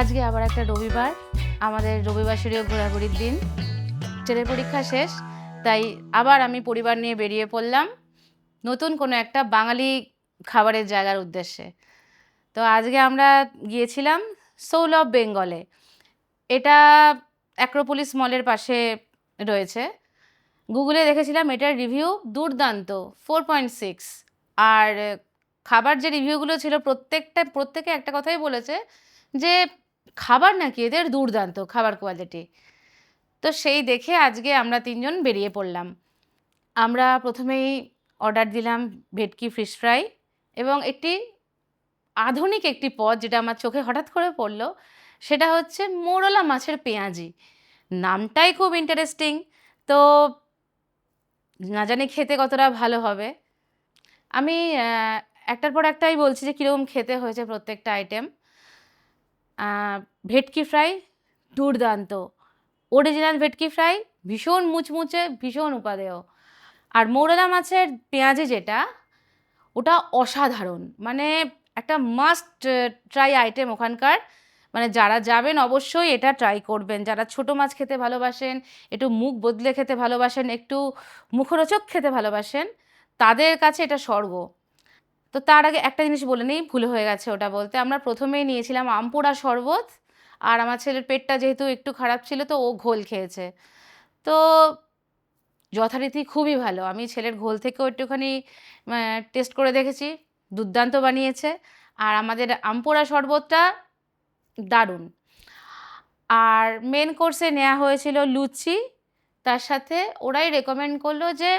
আজকে আবার একটা রবিবার। আমাদের রবিবার সেরিও ঘোরাঘুরির দিন। ছেলের পরীক্ষা শেষ, তাই আবার আমি পরিবার নিয়ে বেরিয়ে পড়লাম নতুন কোনো একটা বাঙালি খাবারের জায়গার উদ্দেশ্যে। তো আজকে আমরা গিয়েছিলাম সোল অফ বেঙ্গলে এটা অ্যাক্রোপলিস মলের পাশে রয়েছে। গুগলে দেখেছিলাম এটার রিভিউ দুর্দান্ত ফোর পয়েন্ট সিক্স আর খাবার যে রিভিউগুলো ছিল, প্রত্যেকটা, প্রত্যেকে একটা কথাই বলেছে যে খাবার নাকি এদের দুর্দান্ত খাবার কোয়ালিটি তো সেই দেখে আজকে আমরা তিনজন বেরিয়ে পড়লাম। আমরা প্রথমেই অর্ডার দিলাম ভেটকি ফিশ ফ্রাই এবং একটি আধুনিক একটি পদ যেটা আমার চোখে হঠাৎ করে পড়ল, সেটা হচ্ছে মোরলা মাছের পেঁয়াজি। নামটাই খুব ইন্টারেস্টিং তো না জানি খেতে কতটা ভালো হবে। আমি একটার পর একটাই বলছি যে কীরকম খেতে হয়েছে প্রত্যেকটা আইটেম ভেটকি ফ্রাই দুর্দান্ত। অরিজিনাল ভেটকি ফ্রাই ভীষণ মুচমুচে, ভীষণ উপাদেয়। আর মৌরলা মাছের পেঁয়াজি যেটা, ওটা অসাধারণ। মানে একটা মাস্ট ট্রাই আইটেম ওখানকার। মানে যারা যাবেন অবশ্যই এটা ট্রাই করবেন। যারা ছোটো মাছ খেতে ভালোবাসেন, একটু মুখ বদলে খেতে ভালোবাসেন, একটু মুখরোচক খেতে ভালোবাসেন, তাদের কাছে এটা স্বর্গ। তো তার আগে একটা জিনিস বলে নেই, ভুল হয়ে গেছে ওটা বলতে। আমরা প্রথমেই নিয়েছিলাম আমপোড়া শরবত, আর আমার ছেলের পেটটা যেহেতু একটু খারাপ ছিল তো ও ঘোল খেয়েছে। তো যথারীতি খুবই ভালো। আমি ছেলের ঘোল থেকেও একটুখানি টেস্ট করে দেখেছি, দুর্দান্ত বানিয়েছে। আর আমাদের আমপোড়া শরবতটা দারুণ। আর মেন কোর্সে নেওয়া হয়েছিল লুচি, তার সাথে ওরাই রেকমেন্ড করল যে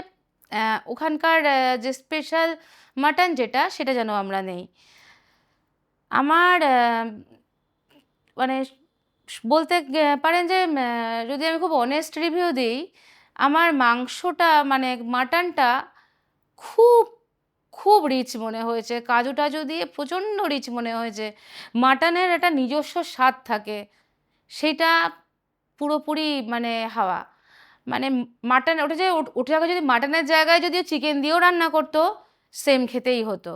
ওখানকার যে স্পেশাল মাটন যেটা, সেটা যেন আমরা নেই। আমার মানে বলতে পারেন যে যদি আমি খুব অনেস্ট রিভিউ দিই, আমার মাংসটা মানে মাটনটা খুব খুব রিচ মনে হয়েছে। কাজু টাজু দিয়ে প্রচণ্ড রিচ মনে হয়েছে, মাটনের একটা নিজস্ব স্বাদ থাকে, সেটা পুরোপুরি মানে হাওয়া। মানে মাটন, ওটা যে, ওট- ওটাকে যদি মাটনের জায়গায় যদি চিকেন দিয়েও রান্না করতো সেম খেতেই হতো।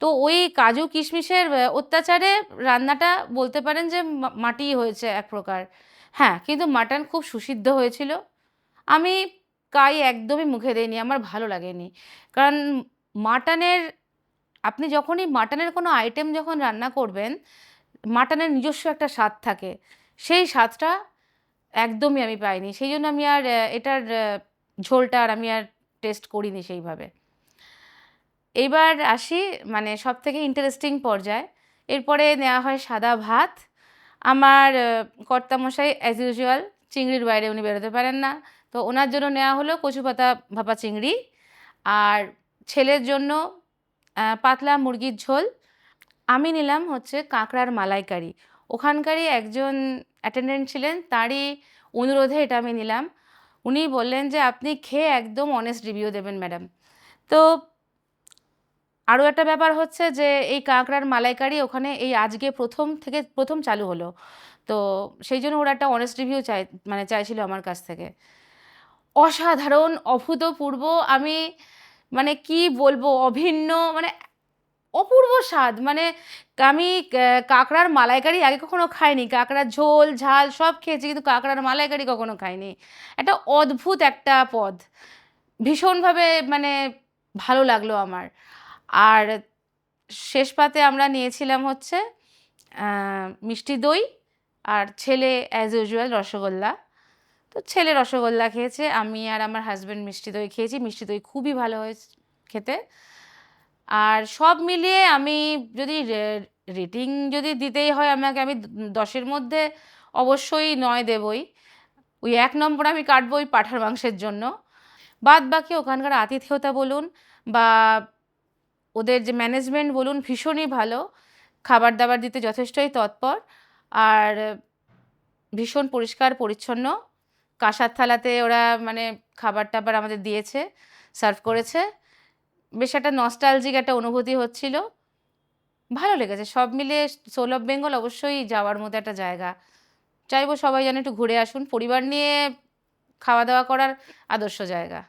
তো ওই কাজু কিশমিশের অত্যাচারে রান্নাটা বলতে পারেন যে মাটি হয়েছে এক প্রকার। হ্যাঁ কিন্তু মাটন খুব সুসিদ্ধ হয়েছিল। আমি কাই একদমই মুখে দিইনি, আমার ভালো লাগেনি। কারণ মাটনের, আপনি যখনই মাটনের কোনো আইটেম যখন রান্না করবেন, মাটনের নিজস্ব একটা স্বাদ থাকে। সেই স্বাদটা একদমই আমি পাইনি। সেই জন্য আমি আর এটার ঝোলটা আর আমি আর টেস্ট করিনি সেইভাবে। এইবার আসি মানে সব থেকে ইন্টারেস্টিং পর্যায়ে। এরপরে নেওয়া হয় সাদা ভাত। আমার কর্তামশাই অ্যাজ ইউজুয়াল চিংড়ির বাইরে উনি বেরোতে পারেন না। তো ওনার জন্য নেওয়া হলো কচু পাতা ভাপা চিংড়ি। আর ছেলের জন্য পাতলা মুরগির ঝোল। আমি নিলাম হচ্ছে কাঁকড়ার মালাইকারি। ওখানকারই একজন অ্যাটেন্ডেন্ট ছিলেন, তারই অনুরোধে এটা আমি নিলাম। উনি বললেন যে, আপনি খেয়ে একদম অনেস্ট রিভিউ দেবেন ম্যাডাম তো আরও একটা ব্যাপার হচ্ছে যে, এই কাঁকড়ার মালাইকারি ওখানে এই আজকে প্রথম থেকে প্রথম চালু হলো। তো সেই জন্য ওরা একটা অনেস্ট রিভিউ চাই মানে চাইছিল আমার কাছ থেকে। অসাধারণ, অভূতপূর্ব, আমি মানে কি বলব, অভিন্ন মানে অপূর্ব স্বাদ। মানে আমি কাঁকড়ার মালাইকারি আগে কখনো খাইনি। কাঁকড়ার ঝোল, ঝাল সব খেয়েছি, কিন্তু কাঁকড়ার মালাইকারি কখনো খাইনি। একটা অদ্ভুত একটা পদ। ভীষণভাবে মানে ভালো লাগল আমার। আর শেষ পাতে আমরা নিয়েছিলাম হচ্ছে মিষ্টি দই আর ছেলে অ্যাজ ইউজুয়াল রসগোল্লা। তো ছেলে রসগোল্লা খেয়েছে, আমি আর আমার হাজব্যান্ড মিষ্টি দই খেয়েছি। মিষ্টি দই খুবই ভালো হয়েছে খেতে। আর সব মিলিয়ে আমি যদি রেটিং যদি দিতেই হয় আমাকে, আমি দশের মধ্যে অবশ্যই নয় দেবই। ওই এক নম্বর আমি কাটবো ওই পাঁঠার মাংসের জন্য। বাদ বাকি ওখানকার আতিথেয়তা বলুন বা ওদের যে ম্যানেজমেন্ট বলুন ভীষণই ভালো খাবার দাবার দিতে যথেষ্টই তৎপর, আর ভীষণ পরিষ্কার, পরিচ্ছন্ন। কাঁসার থালাতে ওরা মানে খাবার টাবার আমাদের দিয়েছে, সার্ভ করেছে। বেশ একটা নস্টালজিক একটা অনুভূতি হচ্ছিল। ভালো লেগেছে, সব মিলিয়ে সোল অফ বেঙ্গল অবশ্যই যাওয়ার মতো একটা জায়গা। চাইব সবাই যেন একটু ঘুরে আসুন, পরিবার নিয়ে খাওয়া দাওয়া করার আদর্শ জায়গা।